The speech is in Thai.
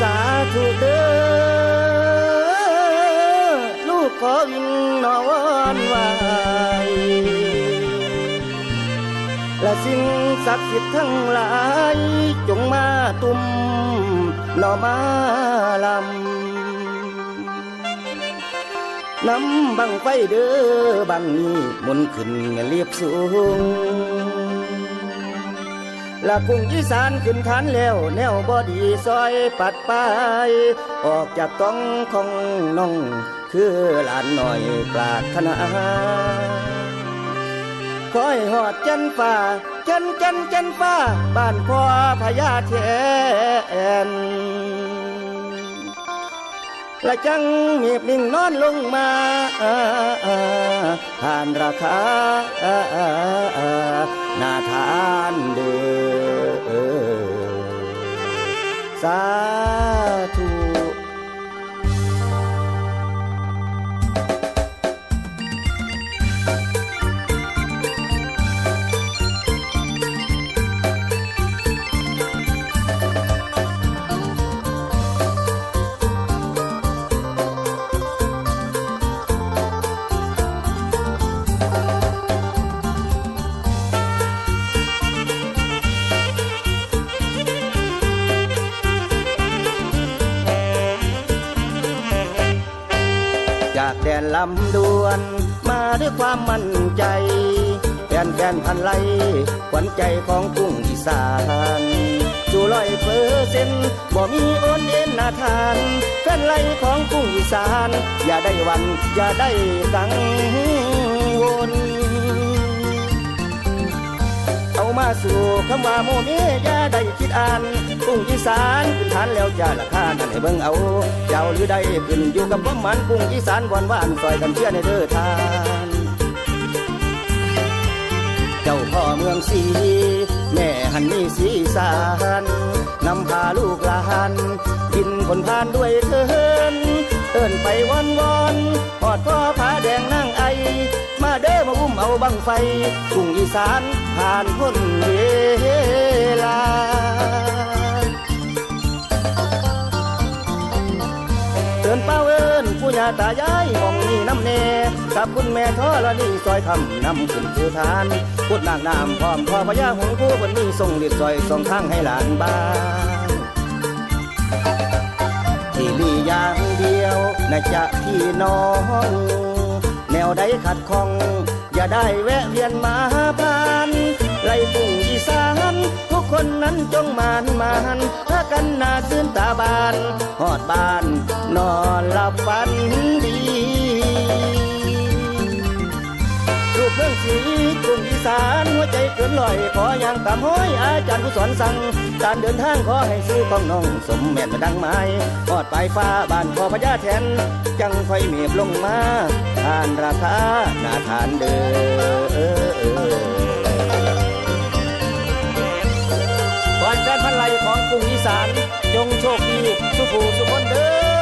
สาธุเด้อลูกขอวิงนอนไหวและสิ่งศักดิ์สิทธิ์ทั้งหลาย จงมาตุ่มหน่อมาลำน้ำบังไฟเด้อบังนี้มนขึ้นเรียบสูง ละกุ้งอีสานขึ้นฐานแล้ว แนวบอดีซอยปัดไป ออกจากต้องของน้อง คือหลานหน่อยปรารถนาคอยหอดจันฟ้าจันจันจันฟ้า บ้านพ่อพญาแทนและจังเมียบนิ่งนอนลงมาผ่านราคา นลำดวน มาด้วยความมั่นใจแฟนแฟนพันไลขวัญใจของกุ้งอีสานสู่ร้อยเปอร์เซ็นบ่มีโอนเอ็นนาทานแฟนไลของกุ้งอีสาน อย่าได้วัน อย่าได้กังวล มาสู่คำว่าโมเมอย่าได้คิดอ่านกุ้งอีสานขึ้นฐานแล้วจะราคานั่นให้เบิ่งเอา เจ้าหรือได้ขึ้นอยู่กับความมันกุ้งอีสานหวานหวานซอยกันเชื่อในเด้อทาน เจ้าพ่อเมืองสีแม่หันมีสีสานนำพาลูกหลานกินผลพานด้วยเทินเอินไปวอนวอนหอดพ่อ มาอมาอุ้มเอาบังไฟกรุงอีสานผ่านพ้นเวลาเตือนเป้าเอินผู้ยาตายายมองนี่น้ำเนกับคุณแม่ทอละนี่ซอยคำนำขึ้นคือทานพุดนางนามพร้อมพ่อพญาหงผู้บนนี้ส่งเลีดซอยส่งทางให้หลานบ้านที่มีอย่างเดียวนะจะพี่น้อง แนวใดขัดข้อง อย่าได้แวะเวียนมาผ่านไล่ปุ่งอีสานทุกคนนั้นจงมานมานถ้ากันนาซื่นตาบานหอดบ้าน นอนหลับฝันดีรูปเมืองสี งอีสานหัวใจเกินลอยขออย่างตามห้อยอาจารย์ผู้สอนสั่งการเดินทางขอให้ซื้อของน้องสมแม่นมาดังไม้ทอดปลายฟ้าบ้านพอพญาแทนจังค่เมียบลงมาทานราคาหน้าทานเด้อก่อนการพันไลของกรุงอีสาน จงโชคดี สุขูสุคนเด้อ